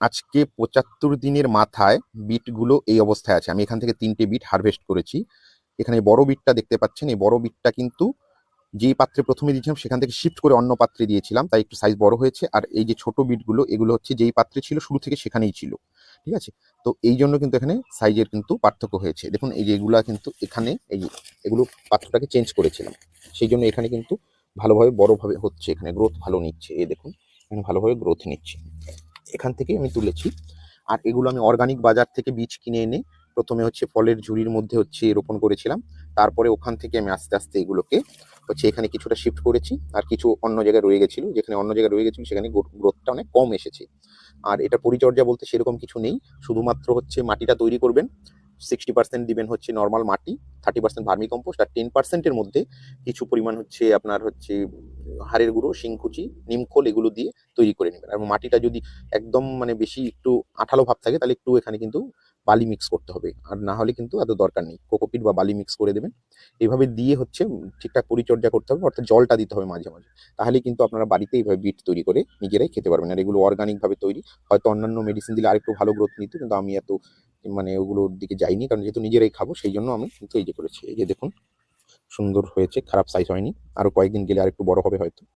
আজকে পঁচাত্তর দিনের মাথায় বিটগুলো এই অবস্থায় আছে। আমি এখান থেকে তিনটে বিট হারভেস্ট করেছি। এখানে বড় বিটটা দেখতে পাচ্ছেন। এই বড় বিটটা কিন্তু যেই পাত্রে প্রথমে দিয়েছিলাম, সেখান থেকে শিফট করে অন্য পাত্রে দিয়েছিলাম। তাই একটু সাইজ বড় হয়েছে। আর এই যে ছোট বিটগুলো, এগুলো হচ্ছে যেই পাত্রে ছিল, শুরু থেকে সেখানেই ছিল। ঠিক আছে? তো এই জন্য কিন্তু এখানে সাইজের কিন্তু পার্থক্য হয়েছে। দেখুন, এই যে এগুলা কিন্তু এখানে, এই এগুলো পাত্রটাকে চেঞ্জ করেছিলাম। সেই জন্য এখানে কিন্তু ভালোভাবে বড়ভাবে হচ্ছে। এখানে গ্রোথ ভালো নিচ্ছে। এই দেখুন, এখানে ভালোভাবে গ্রোথ নিচ্ছে। এখান থেকে আমি তুলেছি। আর এগুলো আমি অর্গানিক বাজার থেকে বীজ কিনে এনে প্রথমে হচ্ছে ফলের ঝুড়ির মধ্যে হচ্ছে রোপণ করেছিলাম। তারপরে ওখান থেকে আমি আস্তে আস্তে এগুলোকে হচ্ছে এখানে কিছুটা শিফট করেছি। আর কিছু অন্য জায়গায় রয়ে গেছিল। যেখানে অন্য জায়গায় রয়ে গেছিল, সেখানে গ্রোথটা অনেক কম এসেছে। আর এটা পরিচর্যা বলতে সেরকম কিছু নেই। শুধুমাত্র হচ্ছে মাটিটা তৈরি করবেন সিক্সটি পার্সেন্ট দিবেন হচ্ছে নর্মাল মাটি। থার্টি পার্সেন্ট ভার্মি কম্পোস্ট আর টেন পার্সেন্টের মধ্যে কিছু পরিমাণ হচ্ছে আপনার হচ্ছে হাড়ের গুঁড়ো, শিংকুচি নিমখোল এগুলো দিয়ে তৈরি করে নেবেন। এবং মাটিটা যদি একদম মানে বেশি একটু আঠালো ভাব থাকে তাহলে একটু এখানে কিন্তু বালি মিক্স করতে হবে। আর না হলে কিন্তু এত দরকার নেই। কোকোপিট বা বালি মিক্স করে দেবেন। এইভাবে দিয়ে হচ্ছে ঠিকঠাক পরিচর্যা করতে হবে, অর্থাৎ জলটা দিতে হবে মাঝে মাঝে। তাহলে কিন্তু আপনারা বাড়িতে এইভাবে বিট তৈরি করে নিজেরাই খেতে পারবেন। আর এগুলো অর্গানিকভাবে তৈরি, হয়তো অন্যান্য মেডিসিন দিলে আরেকটু ভালো গ্রোথ নিত, কিন্তু আমি এত মানে ওগুলোর দিকে যাইনি, কারণ যেহেতু নিজেরাই খাব, সেই জন্য আমি কিন্তু এই যে করেছি। এই যে দেখুন, সুন্দর হয়েছে, খারাপ সাইজ হয়নি। আরও কয়েকদিন গেলে আর একটু বড় হবে হয়তো।